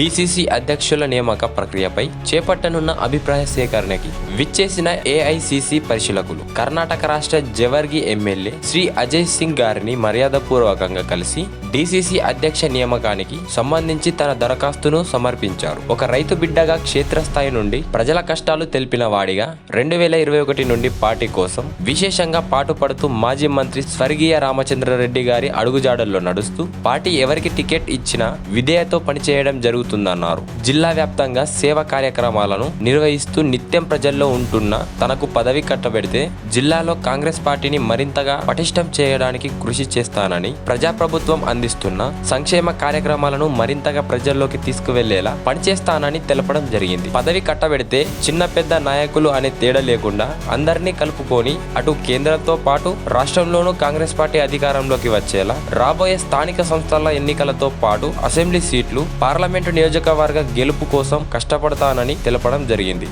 DCC అధ్యక్షుల నియామక ప్రక్రియపై చేపట్టనున్న అభిప్రాయ సేకరణకి విచ్చేసిన ఏఐసిసి పరిశీలకులు కర్ణాటక రాష్ట్ర జవర్గి ఎమ్మెల్యే శ్రీ అజయ్ సింగ్ గారిని మర్యాదపూర్వకంగా కలిసి డీసీసీ అధ్యక్ష నియామకానికి సంబంధించి తన దరఖాస్తును సమర్పించారు. ఒక రైతు బిడ్డగా క్షేత్రస్థాయి నుండి ప్రజల కష్టాలు తెలిపిన వాడిగా రెండు వేల ఇరవై ఒకటి నుండి పార్టీ కోసం విశేషంగా పాటుపడుతూ మాజీ మంత్రి స్వర్గీయ రామచంద్రారెడ్డి గారి అడుగుజాడల్లో నడుస్తూ పార్టీ ఎవరికి టికెట్ ఇచ్చినా విధేయతో పనిచేయడం జరుగుతుంది చేస్తుందన్నారు జిల్లా వ్యాప్తంగా సేవా కార్యక్రమాలను నిర్వహిస్తూ నిత్యం ప్రజల్లో ఉంటున్న తనకు పదవి కట్టబెడితే జిల్లాలో కాంగ్రెస్ పార్టీని మరింతగా పటిష్టం చేయడానికి కృషి చేస్తానని ప్రజాప్రభుత్వం అందిస్తున్న సంక్షేమ కార్యక్రమాలను మరింతగా ప్రజల్లోకి తీసుకువెళ్ళేలా పనిచేస్తానని తెలపడం జరిగింది. పదవి కట్టబెడితే చిన్న పెద్ద నాయకులు అనే తేడా లేకుండా అందరినీ కలుపుకొని అటు కేంద్రంతో పాటు రాష్ట్రంలోనూ కాంగ్రెస్ పార్టీ అధికారంలోకి వచ్చేలా రాబోయే స్థానిక సంస్థల ఎన్నికలతో పాటు అసెంబ్లీ సీట్లు పార్లమెంటు నియోజకవర్గ గెలుపు కోసం కష్టపడతానని తెలపడం జరిగింది.